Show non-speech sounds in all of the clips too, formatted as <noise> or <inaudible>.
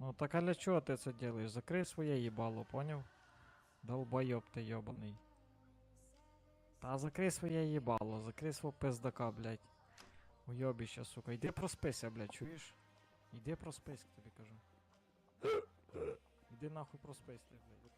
Ну так а для чого ти це делаєш? Закрий своє їбало, поняв? Долбойоб ти йобаний. Та закрий своє їбало, закрий свого пиздака, блядь. Уйобіще, сука. Йди проспися, блядь, чуєш? Йди проспись, тобі кажу. Іди нахуй проспись, ти, блядь.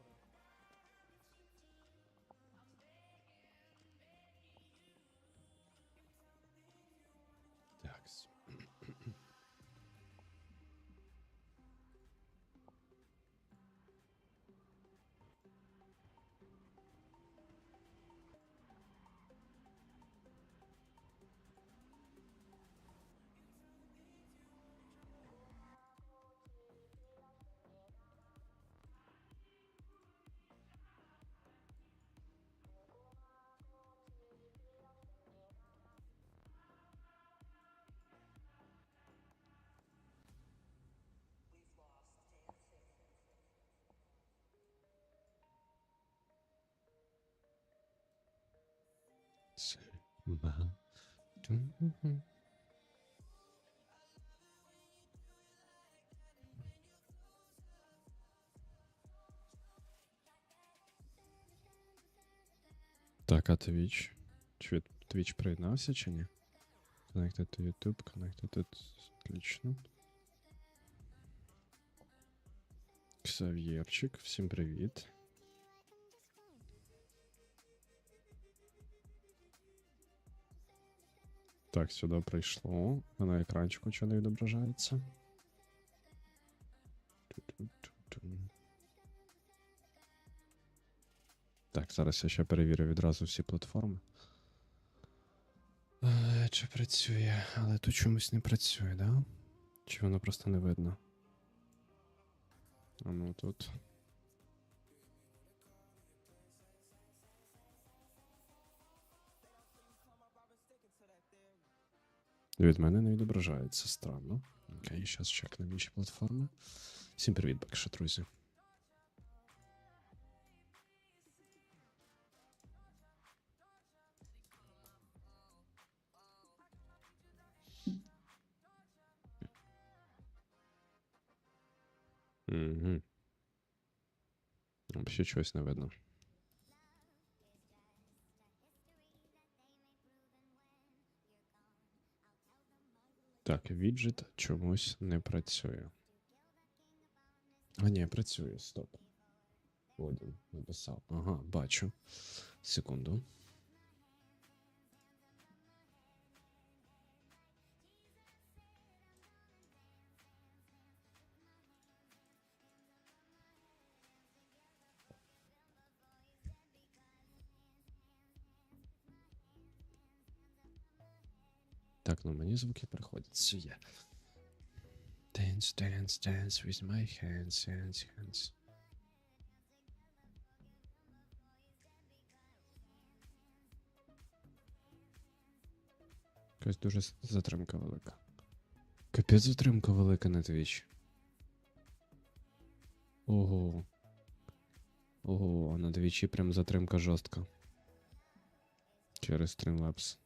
Так, а Twitch? Чи Twitch приєднався чи ні? Connected to YouTube, connected to... Отлично. Ксав'єрчик, всім привіт. Так, сюди прийшло. На екранчику що не відображається. Так, зараз я ще перевірю відразу всі платформи. Е, Чи працює? Але тут чомусь не працює, да? Чи воно просто не видно? А ну тут. Від мене не відображається странно. Окей, зараз чекнемо інші платформи. Всім привіт, Бекша, друзі. Угу. Ще чогось не видно. Так, віджит чомусь не працює. А, ні, працює, стоп. Один написав. Ага, бачу. Секунду. Так, ну мені звуки приходять. Все є. Dance, dance, dance with my hands, hands, hands. Якась дуже затримка велика. Капець затримка велика на Twitch. Ого. Ого, на Твічі прям затримка жорстка. Через Streamlabs.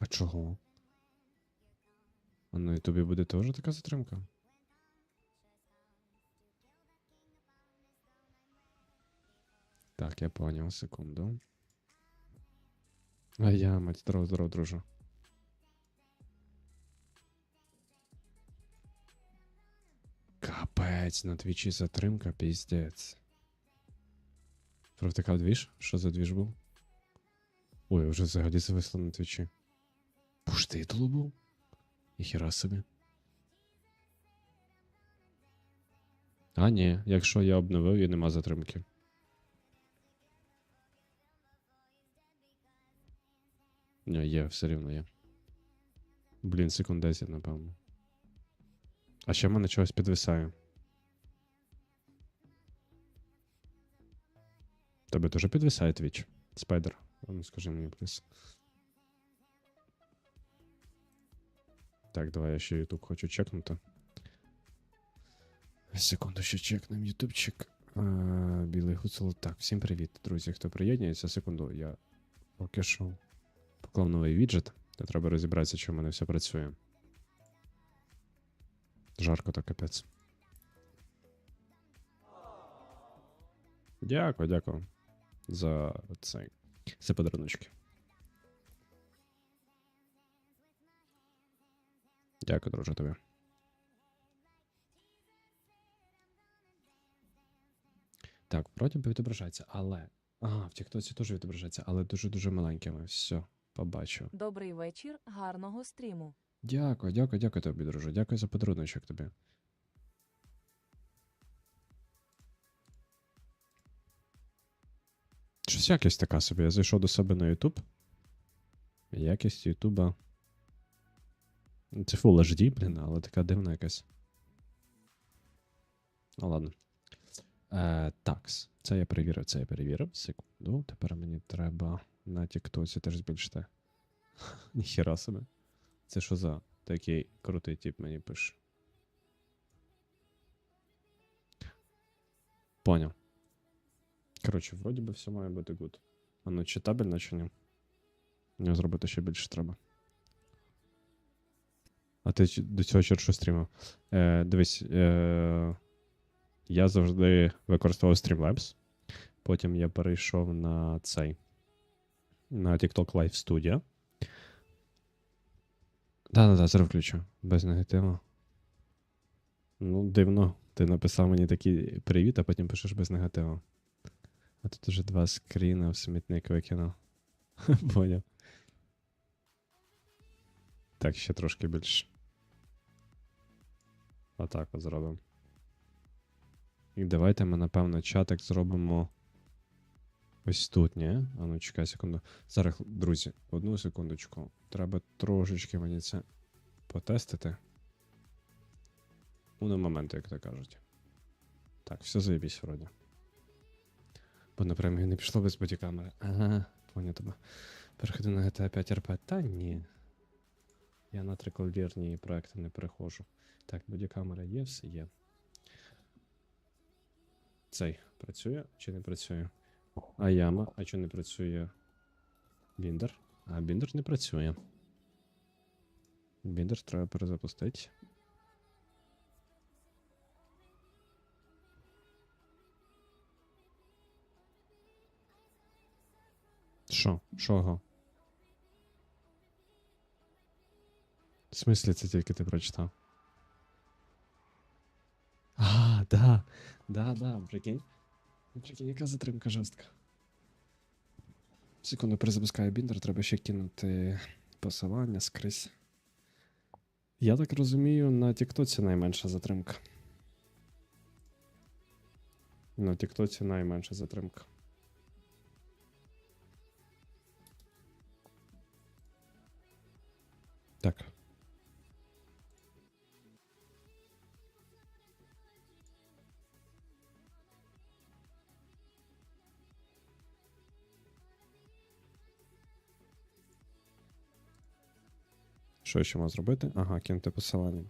А чого? А на Ютубі буде теж така затримка? Так, я понял, секунду. А я, мать, здоров, здоров, друже. Капець, на твічі затримка, піздець. Провтикав двіж? Що за двіж був? Ой, вже взагалі зависло на твічі. Пуштитло був? Ніхіра собі. А, ні, якщо я обновив і нема затримки. Ні, є, все рівно є. Блін, секунд 10, напевно. А ще в мене чогось підвисає. Тебе теж підвисає твіч? Спайдер. Ну скажи мені, пліс. Так, давай я ще YouTube хочу чекнути. Секунду, ще чекнемо ютубчик. Білий гуцел. Так, всім привіт, друзі, хто приєднується. Секунду, я поки що поклав новий віджет, то треба розібратися, чи в мене все працює. Жарко так капець. Дякую, дякую за цей. Це подаруночки. Дякую, друже, тобі. Так, би відображається, але. Ага, в Тіктоці теж відображається, але дуже-дуже маленькими. Все, побачу. Добрий вечір, гарного стріму. Дякую, дякую, дякую тобі, друже. Дякую за подаруночок тобі. Щось якість така собі. Я зайшов до себе на YouTube. Якість Ютуба. Це Full HD, блін, але така дивна якась. Ну ладно. Е, такс. Це я перевірив, це я перевірив. Секунду. Тепер мені треба на Тіктоці теж збільшити. <laughs> Ніхіра собі. Це що за такий крутий тип мені пише? Поняв. Коротше, вроді би все має бути. А ну читабельно чи ні? Мені зробити ще більше треба. А ти до цього що стрімив? Е, дивись, е, я завжди використовував Streamlabs. Потім я перейшов на цей. На TikTok Live Studio. Да-да-да, зараз включу. Без негативу. Ну, дивно. Ти написав мені такий привіт, а потім пишеш без негативу. А тут уже два скріна в смітник викинув. <laughs> Поняв. Так, ще трошки більше. Отак от зробимо. І давайте ми, напевно, чатик зробимо ось тут, ні? А ну, чекай секунду. Зараз, друзі, одну секундочку. Треба трошечки мені це потестити. Ну, на момент, як то кажуть. Так, все заєбісь вроді. Бо на премію не пішло без бодікамери. Ага, поняв тебе. Переходи на GTA 5 RP. Та ні. Я на триколірні проекти не переходжу. Так, бодікамера є, все є. Цей працює чи не працює? А яма, а чого не працює? Біндер? А біндер не працює. Біндер треба перезапустити. Що? Шого? В смислі це тільки ти прочитав? А, да. Да, да, прикинь. Ну, Прикинь, яка затримка жорстка. Секунду, перезапускаю біндер, треба ще кинути посилання скрізь. Я так розумію, на Тіктоці найменша затримка. На Тіктоці найменша затримка. Так. Що ще можна зробити? Ага, кинути посилання.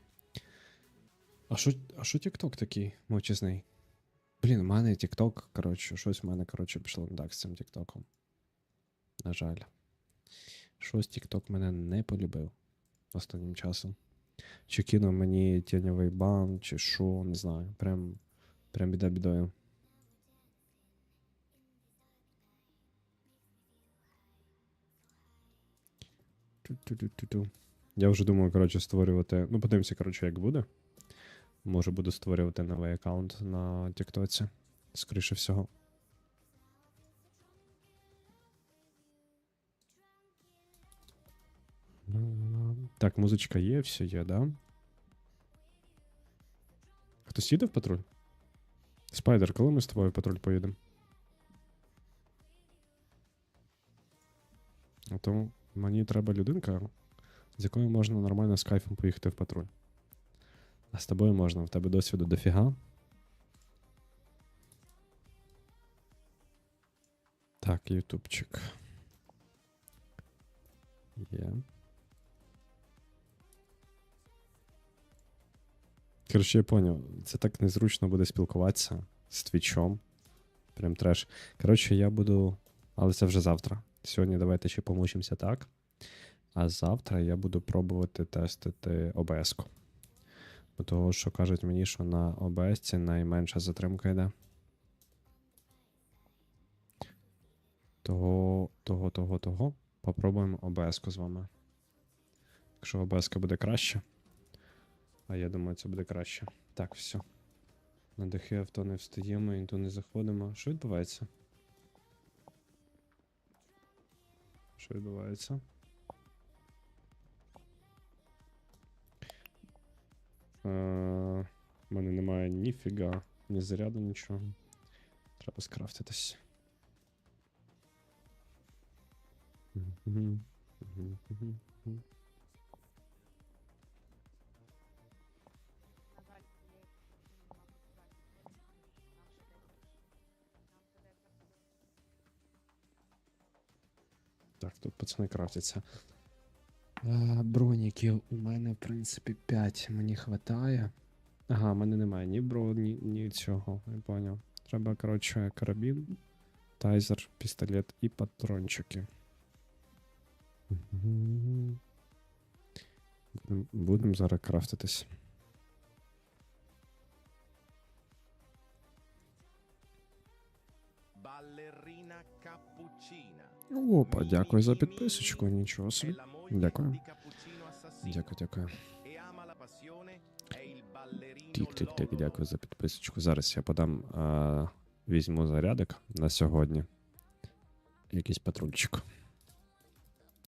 А що, а що TikTok такий мовчазний? Блін, у мене TikTok, коротше, щось в мене, коротше, пішло не так з цим TikTok. На жаль. Щось TikTok мене не полюбив останнім часом. Чи кинув мені тіньовий бан, чи що, не знаю. Прям, прям біда бідою. Ту-ту-ту-ту-ту. Я вже думаю, коротше, створювати. Ну, подивимося, коротше, як буде. Може, буду створювати новий аккаунт на Тіктоці. Скоріше всього. Так, музичка є, все є, да? Хтось їде в патруль? Спайдер, коли ми з тобою в патруль поїдемо? А то мені треба людинка, з якою можна нормально з кайфом поїхати в патруль. А з тобою можна, в тебе досвіду дофіга. Так, ютубчик. Є. Коротше, я поняв, це так незручно буде спілкуватися з твічом. Прям треш. Коротше, я буду. Але це вже завтра. Сьогодні давайте ще помучимося так. А завтра я буду пробувати тестити ОБС-ку. Бо того, що кажуть мені, що на ОБС найменша затримка йде. Того, того, того, того. Попробуємо обс з вами. Якщо обс буде краще. А я думаю, це буде краще. Так, все. На дахи авто не встаємо, інту не заходимо. Що відбувається? Що відбувається? У мене немає ніфіга, ні заряду, нічого. Треба скрафтитись. Так, тут пацани крафтяться. Е, броніків у мене, в принципі, 5. Мені хватає. Ага, в мене немає ні броні, ні цього, я поняв. Треба, коротше, карабін, тайзер, пістолет і патрончики. Мгм. Будем, будем зараз крафтитись. Ballerina cappuccina. Опа, дякую за підписочку, нічого собі. Дякую. Дякую, дякую. Тік-тік-тік, дякую за підписочку. Зараз я подам, а, візьму зарядок на сьогодні. Якийсь патрульчик.